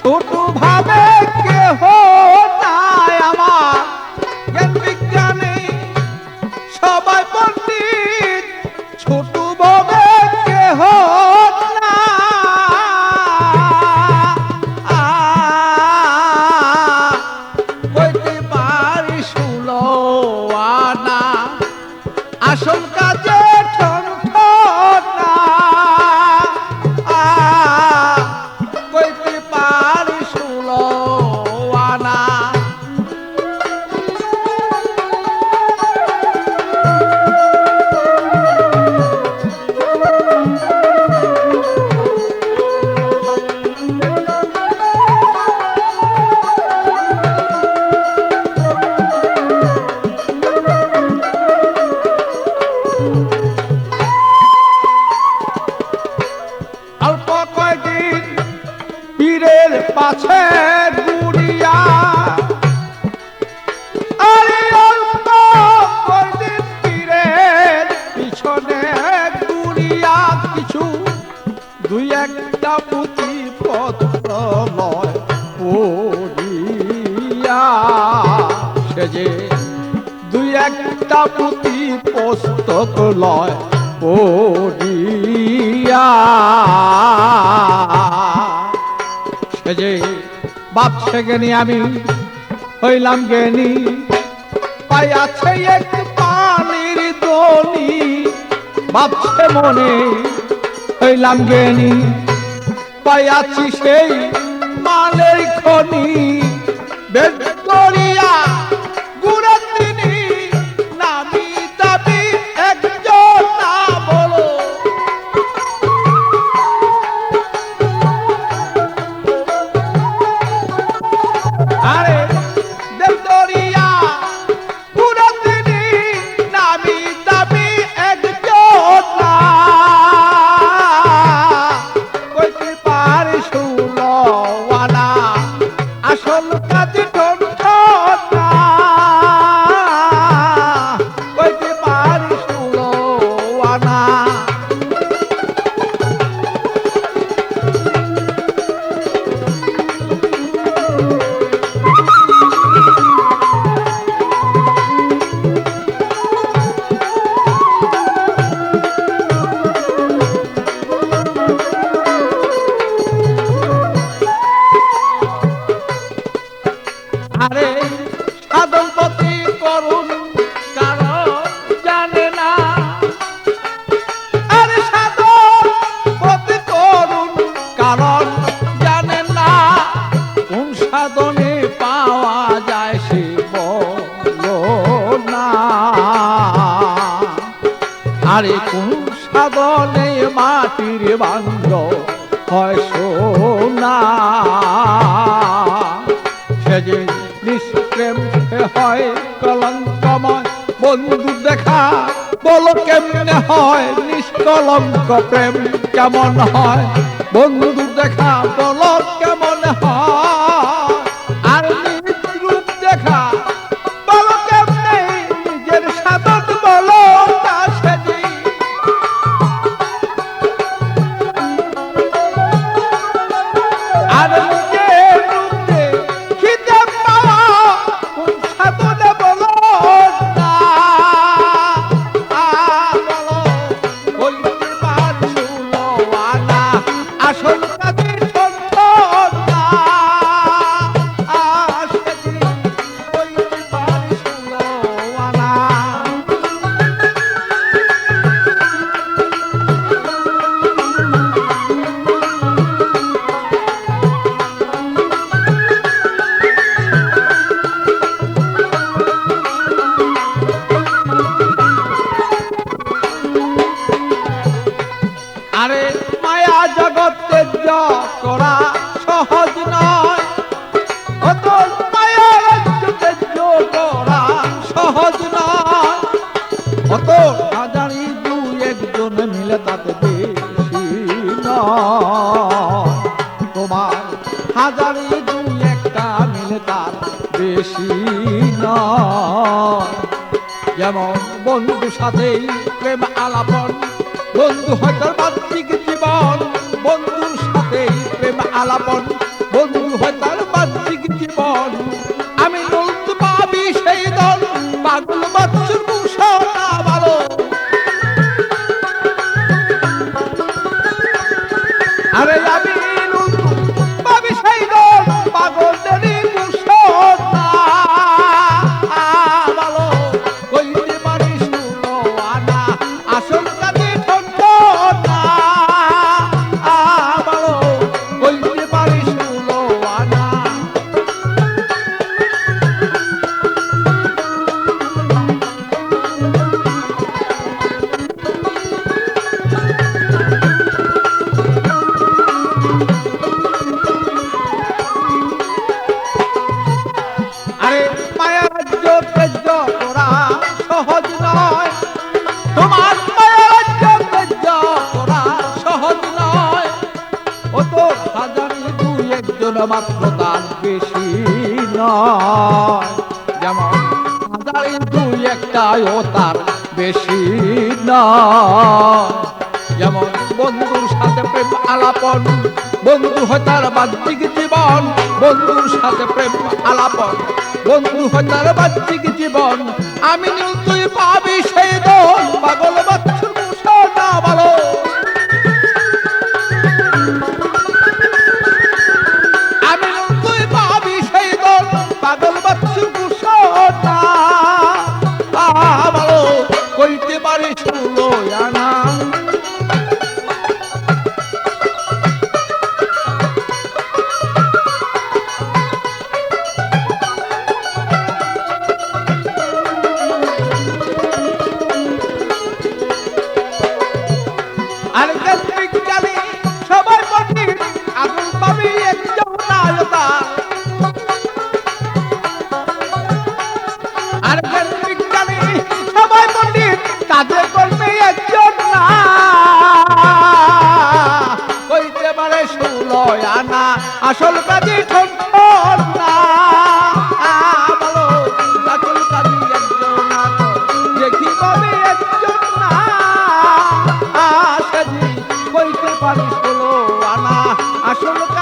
ছোট ভাবে কেহ নাই আমার। জ্ঞান বিজ্ঞানে সবাই পণ্ডিত ছোট ভাবে কেহ আসল পুস্তক লয় পড়িয়া। সে যে বাপ, সে জ্ঞানী আমি হইলাম জ্ঞানী, পাইয়াছে এক পানির দনি। ভাবছে মনে হইলাম জ্ঞানী, পাইয়াছি সেই মালের খনি। বেদ করিয়া আরে কোন সাধনে মাটির বাঙ্গ হয় সোনা। সে যে নিষ্প্রেম হয় কলঙ্কময়, বন্ধু দেখা বলো কেমনে হয় নিষ্কলঙ্ক প্রেম কেমন হয়? বন্ধু দেখা বলো কেমন হয়? আরে মায়া জগতে করা সহজ নয়। করা সহজ নয়। অত হাজারি দু একজন মিলে তাতে বেশি তোমার হাজারি দু একটা মিলে তার বেশি নয়। যেমন বন্ধু সাথেই প্রেম আলাপন বন্ধু হয়তো বাহ্যিক জীবন বন্ধুর সাথেই প্রেম আলাপন মাত্র দান বেশি নয়। যেমন হাজারে দুই তার বেশি নয়। যেমন বন্ধুর সাথে প্রেম আলাপন, বন্ধু হয় তার বাহ্যিক জীবন, বন্ধুর সাথে প্রেম আলাপন, বন্ধু হয় তার বাহ্যিক জীবন। আমি আলকাল বিজ্ঞানী সবার মধ্যে আগুন পাবে একজন আলতা আলকাল বিজ্ঞানী সবাই মধ্যে কাজে করবে একজন না কইতে পারে ষোলো আনা, আসল পারিস হলো আনা। আসল কাজ